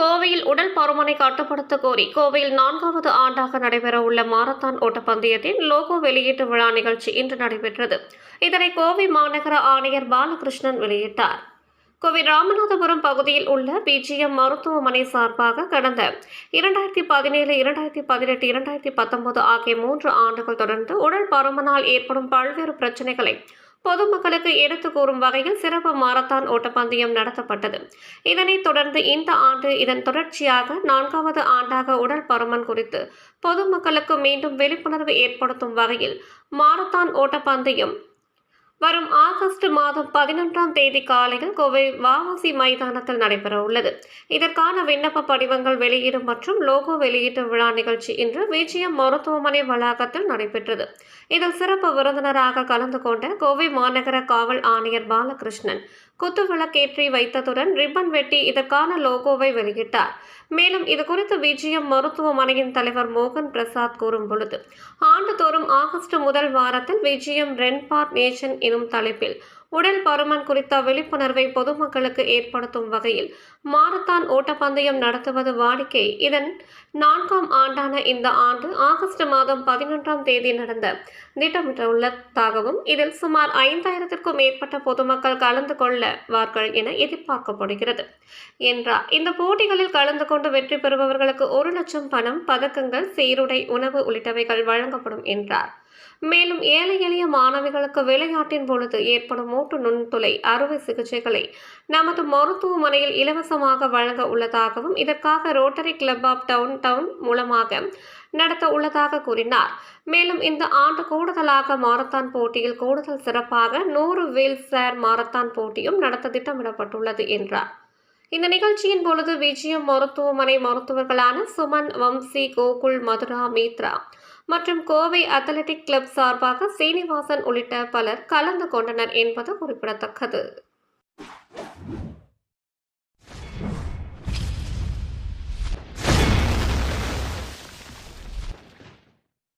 கோவையில் உடல் பருமனை கட்டுப்படுத்த கோரி கோவையில் நான்காவது ஆண்டாக நடைபெறவுள்ள மாரத்தான் ஓட்டப்பந்தயத்தின் லோகோ வெளியீட்டு விழா நிகழ்ச்சி இன்று நடைபெற்றது. இதனை கோவை மாநகர ஆணையர் பாலகிருஷ்ணன் வெளியிட்டார். கோவை ராமநாதபுரம் பகுதியில் உள்ள பிஜிஎம் மருத்துவமனை சார்பாக கடந்த இரண்டாயிரத்தி பதினேழு இரண்டாயிரத்தி பதினெட்டு இரண்டாயிரத்தி பத்தொன்பது ஆகிய மூன்று ஆண்டுகள் தொடர்ந்து உடல் பருமனால் ஏற்படும் பல்வேறு பிரச்சனைகளை பொதுமக்களுக்கு எடுத்து கூறும் வகையில் சிறப்பு மாரத்தான் ஓட்டப்பந்தயம் நடத்தப்பட்டது. இதனைத் தொடர்ந்து இந்த ஆண்டு இதன் தொடர்ச்சியாக நான்காவது ஆண்டாக உடல் பருமன் குறித்து பொதுமக்களுக்கு மீண்டும் விழிப்புணர்வு ஏற்படுத்தும் வகையில் மாரத்தான் ஓட்டப்பந்தயம் வரும் ஆகஸ்ட் மாதம் பதினொன்றாம் தேதி காலையில் கோவை வாவாசி மைதானத்தில் நடைபெற உள்ளது. இதற்கான விண்ணப்ப படிவங்கள் வெளியீடு மற்றும் லோகோ வெளியீட்டு விழா நிகழ்ச்சி இன்று விஜயம் மருத்துவமனை வளாகத்தில் நடைபெற்றது. இதில் சிறப்பு விருந்தினராக கலந்து கொண்ட கோவை மாநகர காவல் ஆணையர் பாலகிருஷ்ணன் குத்துவிளக்கேற்றி வைத்ததுடன் ரிப்பன் வெட்டி இதற்கான லோகோவை வெளியிட்டார். மேலும் இது குறித்து விஜயம் மருத்துவமனையின் தலைவர் மோகன் பிரசாத் கூறும் பொழுது ஆண்டுதோறும் ஆகஸ்ட் முதல் வாரத்தில் விஜயம் ரென்பார் நேஷன் எனும் தலைப்பில். உடல் பருமன் குறித்த விழிப்புணர்வை பொதுமக்களுக்கு ஏற்படுத்தும் வகையில் மாரத்தான் ஓட்டப்பந்தயம் நடத்துவது வாடிக்கை. இதன் நான்காம் ஆண்டான இந்த ஆண்டு ஆகஸ்ட் மாதம் பதினொன்றாம் தேதி நடந்த திட்டமிட்டுள்ளதாகவும் இதில் சுமார் ஐந்தாயிரத்திற்கும் மேற்பட்ட பொதுமக்கள் கலந்து கொள்ளவார்கள் என எதிர்பார்க்கப்படுகிறது. என்றார். இந்த போட்டிகளில் கலந்து கொண்டு வெற்றி பெறுபவர்களுக்கு ஒரு லட்சம் பணம் பதக்கங்கள் சீருடை உணவு உள்ளிட்டவைகள் வழங்கப்படும் என்றார். மேலும் ஏழை எளிய மாணவிகளுக்கு விளையாட்டின் பொழுது ஏற்படும் மூட்டு நுண்துளை அறுவை சிகிச்சைகளை நமது மருத்துவமனையில் இலவசமாக வழங்க உள்ளதாகவும் இதற்காக rotary club of town town மூலமாக நடத்த உள்ளதாக கூறினார். மேலும் இந்த ஆண்டு கூடுதலாக மாரத்தான் போட்டியில் கூடுதல் சிறப்பாக நூறு வீல் சேர் மாரத்தான் போட்டியும் நடத்த திட்டமிடப்பட்டுள்ளது என்றார். இந்த நிகழ்ச்சியின் பொழுது விஜயம் மருத்துவமனை மருத்துவர்களான சுமன் வம்சி கோகுல் மதுரா மித்ரா மற்றும் கோவை அத்லெட்டிக் கிளப் சார்பாக சீனிவாசன் உள்ளிட்ட பலர் கலந்து கொண்டனர் என்பது குறிப்பிடத்தக்கது.